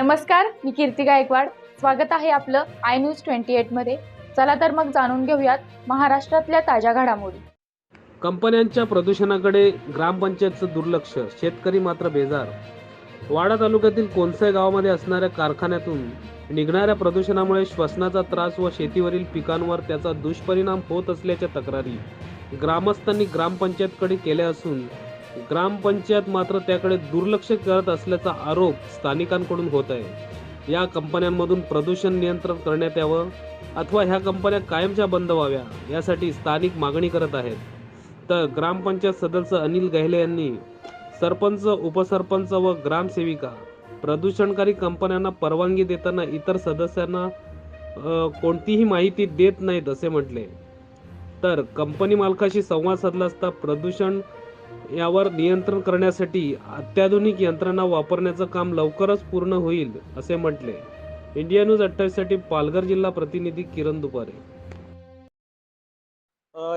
नमस्कार मी कीर्ती गायकवाड. स्वागत आहे आपलं आय न्यूज ट्वेंटी एटमध्ये चला तर मग जाणून घेऊयात महाराष्ट्रातल्या ताज्या घडामोडी. कंपन्यांच्या प्रदूषणाकडे ग्रामपंचायतचं दुर्लक्ष शेतकरी मात्र बेजार. वाडा तालुक्यातील कोणसाई गावामध्ये असणाऱ्या कारखान्यातून निघणाऱ्या प्रदूषणामुळे श्वसनाचा त्रास व शेतीवरील पिकांवर त्याचा दुष्परिणाम होत असल्याच्या तक्रारी ग्रामस्थांनी ग्रामपंचायतकडे केल्या असून ग्रामपंचायत मात्र त्याकडे दुर्लक्ष करत असल्याचा आरोप स्थानिकांकडून होत आहे. या कंपन्यांमधून प्रदूषण नियंत्रण करण्यात यावं अथवा ह्या कंपन्या कायमच्या बंद व्हाव्या यासाठी स्थानिक मागणी करत आहेत. तर ग्रामपंचायत सदस्य अनिल गहले यांनी सरपंच उपसरपंच व ग्रामसेविका प्रदूषणकारी कंपन्यांना परवानगी देताना इतर सदस्यांना कोणतीही माहिती देत नाहीत असे म्हटले. तर कंपनी मालकाशी संवाद साधला असता प्रदूषण यावर नियंत्रण करण्यासाठी अत्याधुनिक यंत्रणा वापरण्याचं काम लवकरच पूर्ण होईल असे म्हटले. इंडिया न्यूज अठ्ठावीससाठी पालघर जिल्हा प्रतिनिधी किरण दुपारे.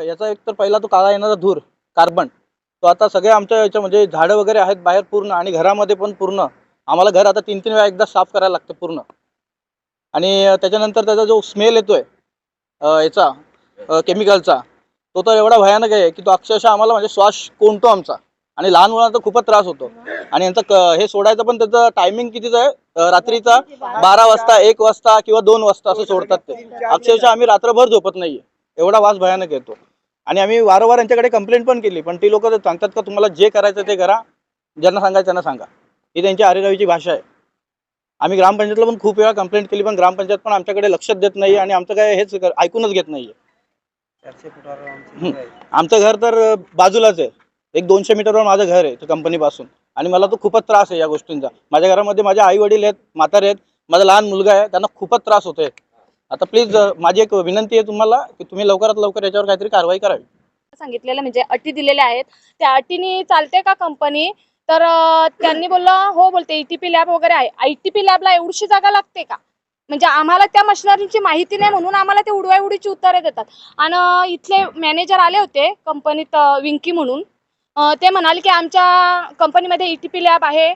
याचा एक तर पहिला तो काळा येणारा धूर कार्बन. तो आता सगळ्या आमच्या याच्या म्हणजे झाडं वगैरे आहेत बाहेर पूर्ण आणि घरामध्ये पण पूर्ण. आम्हाला घर आता तीन तीन वेळा एकदा साफ करायला लागतं पूर्ण. आणि त्याच्यानंतर त्याचा जो स्मेल येतोय याचा केमिकलचा तो तर एवढा भयानक आहे की तो अक्षरशः आम्हाला म्हणजे श्वास कोणतो आमचा? आणि लहान मुलांना तर खूपच त्रास होतो. आणि यांचं हे सोडायचं पण त्याचं टायमिंग कितीचं आहे? रात्रीचा बारा वाजता एक वाजता किंवा दोन वाजता असं सोडतात ते. अक्षरशः आम्ही रात्रभर झोपत नाहीये. एवढा वास भयानक येतो आणि आम्ही वारंवार यांच्याकडे कंप्लेंट पण केली. पण ती लोक सांगतात का तुम्हाला जे करायचं ते करा. ज्यांना सांगायचं त्यांना सांगा. ही त्यांची आरेरावीची भाषा आहे. आम्ही ग्रामपंचायतला पण खूप वेळा कंप्लेंट केली पण ग्रामपंचायत पण आमच्याकडे लक्षात देत नाही आणि आमचं काय हेच ऐकूनच घेत नाहीये. आमचं घर तर बाजूलाच आहे. एक दोनशे मीटरवर माझं घर आहे कंपनीपासून. आणि मला तो खूपच त्रास आहे या गोष्टींचा. माझ्या घरामध्ये माझे आई वडील आहेत म्हातारे आहेत माझा लहान मुलगा आहे त्यांना खूपच त्रास होतोय. आता प्लीज माझी एक विनंती आहे तुम्हाला की तुम्ही लवकरात लवकर याच्यावर काहीतरी कारवाई करावी. सांगितलेलं म्हणजे अटी दिलेल्या आहेत. त्या अटीने चालते का कंपनी? तर त्यांनी बोललं हो बोलते. एटीपी लॅब वगैरे आहे. आयटीपी लॅबला एवढीशी जागा लागते का? म्हणजे आम्हाला त्या मशिनरीची माहिती नाही म्हणून आम्हाला ते उडवाय उडीची उत्तरे देतात. आणि इथले मॅनेजर आले होते कंपनीत विंकी म्हणून. ते म्हणाले की आमच्या कंपनीमध्ये ई टी पी लॅब आहे.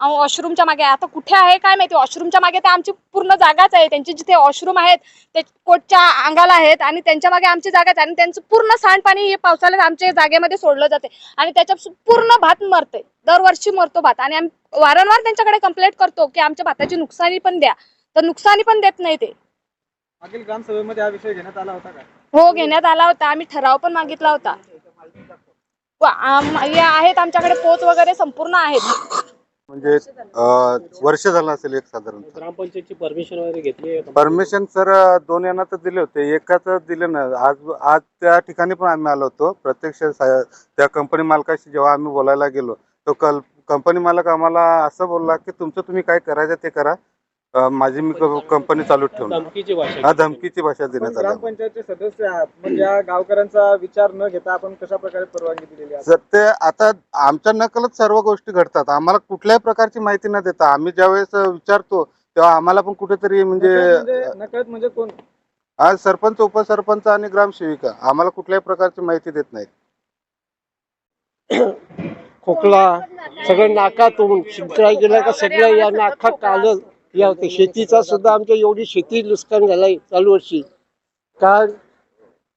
वॉशरूमच्या मागे आता कुठे आहे काय माहिती? वॉशरूमच्या मागे तर आमची पूर्ण जागाच आहे. त्यांचे जिथे वॉशरूम आहेत ते कोटच्या अंगाला आहेत आणि त्यांच्या मागे आमची जागाच आहे. आणि त्यांचं पूर्ण सांडपाणी हे पावसाळ्यात आमच्या जागेमध्ये सोडलं जाते. आणि त्याच्या पूर्ण भात मरते दरवर्षी मरतो भात. आणि आम्ही वारंवार त्यांच्याकडे कंप्लेंट करतो की आमच्या भाताची नुकसानी पण द्या. तर नुकसानी पण देत नाही ते. मागील ग्रामसभेमध्ये हा विषय घेण्यात आला होता का? हो घेण्यात आला होता. आम्ही ठराव पण मागितला होता. व आम- हे आहेत आमच्याकडे पोच वगैरे संपूर्ण आहेत. म्हणजे अं, वर्ष झालं असेल एक साधारण ग्रामपंचायतची परमिशन वगैरे घेतली परमिशन सर दोन यांना तर दिले होते. एकाच दिले ना. आज आज त्या ठिकाणी पण आम्ही आलो होतो. प्रत्यक्ष सा- त्या कंपनी मालकाशी जेव्हा आम्ही बोलायला गेलो तो कल कंपनी मालक आम्हाला असं बोलला की तुमचं तुम्ही काय करायचं ते करा. अं, माझी मी कंपनी चालू ठेवणार धमकीची भाषा हा धमकीची भाषा देण्यात आली. ग्रामपंचायतचे सदस्य आहात. मग या गावकऱ्यांचा विचार न घेता आपण कशा प्रकारे परवानगी दिलेली आहे? जर ते आता आमच्या नकलच सर्व गोष्टी घडतात. आम्हाला कुठल्याही प्रकारची माहिती न देता आम्ही ज्यावेळेस विचारतो तेव्हा आम्हाला पण कुठेतरी म्हणजे नकळत म्हणजे नकळत म्हणजे कोण? आज सरपंच उपसरपंच आणि ग्रामसेविका आम्हाला कुठल्याही प्रकारची माहिती देत नाहीत. खोकला सगळं नाकातून शिंकला गेला का सगळं या नाकात कालं या होते शेतीचा सुद्धा आमच्या एवढी शेती नुकसान झालंय चालू वर्षी. कारण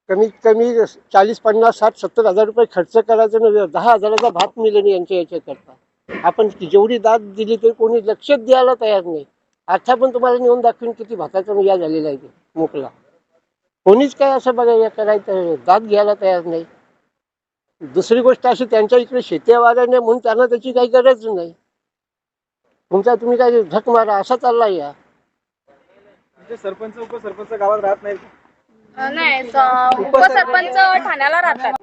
कमीत कमी चाळीस पन्नास साठ सत्तर हजार रुपये खर्च करायचा नव्हे दहा हजाराचा भात मिळेल नाही यांच्या याच्याकरता. आपण जेवढी दाद दिली तरी कोणी लक्षच द्यायला तयार नाही. आता पण तुम्हाला नेऊन दाखवीन किती भाताचा या झालेला आहे मोकला कोणीच काय असं बघा करायचं दाद घ्यायला तयार नाही. दुसरी गोष्ट अशी त्यांच्या इकडे शेती वाढत नाही म्हणून त्यांना त्याची काही गरज नाही. तुमचा तुम्ही काय झक मारा असा चाललाय या. म्हणजे सरपंच उपसरपंच गावात राहत नाही नाही उपसरपंच ठाण्याला राहतात.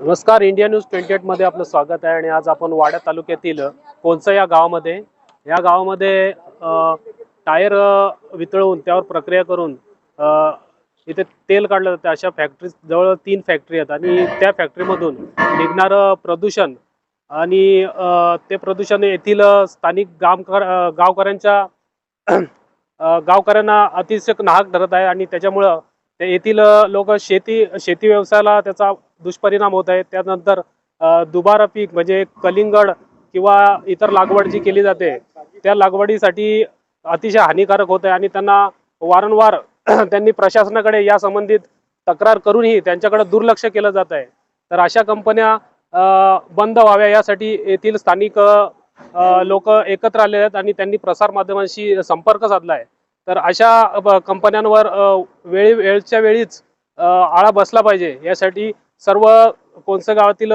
नमस्कार इंडिया न्यूज ट्वेंटी मध्ये आपलं स्वागत आहे आणि आज आपण वाड्या तालुक्यातील कोणचं या गावामध्ये या गावामध्ये अ, टायर अ, वितळवून त्यावर प्रक्रिया करून अ, इथे तेल काढलं जातं. अशा फॅक्टरी जवळ तीन फॅक्टरी आहेत आणि त्या फॅक्टरीमधून निघणारं प्रदूषण आणि ते प्रदूषण येथील स्थानिक गामकर गावकऱ्यांच्या गावकऱ्यांना अतिशय नाहक ठरत आहे आणि त्याच्यामुळं ते येथील लोक शेती शेती व्यवसायाला त्याचा दुष्परिणाम होत आहे. त्यानंतर दुबारा पीक म्हणजे कलिंगड किंवा इतर लागवड जी केली जाते त्या लागवडीसाठी अतिशय हानिकारक होत आहे आणि त्यांना वारंवार त्यांनी प्रशासनाकडे या संबंधित तक्रार करूनही त्यांच्याकडे दुर्लक्ष केलं जात आहे. तर अशा कंपन्या बंद व्हाव्या यासाठी येथील स्थानिक लोक एकत्र आले आहेत आणि त्यांनी प्रसारमाध्यमांशी संपर्क साधला आहे. तर अशा कंपन्यांवर वेळी वेळच्या वेळीच आळा बसला पाहिजे. यासाठी सर्व कोणत्या गावातील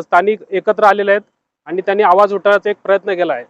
स्थानिक एकत्र आलेले आहेत आणि त्यांनी आवाज उठवण्याचा एक प्रयत्न केला आहे.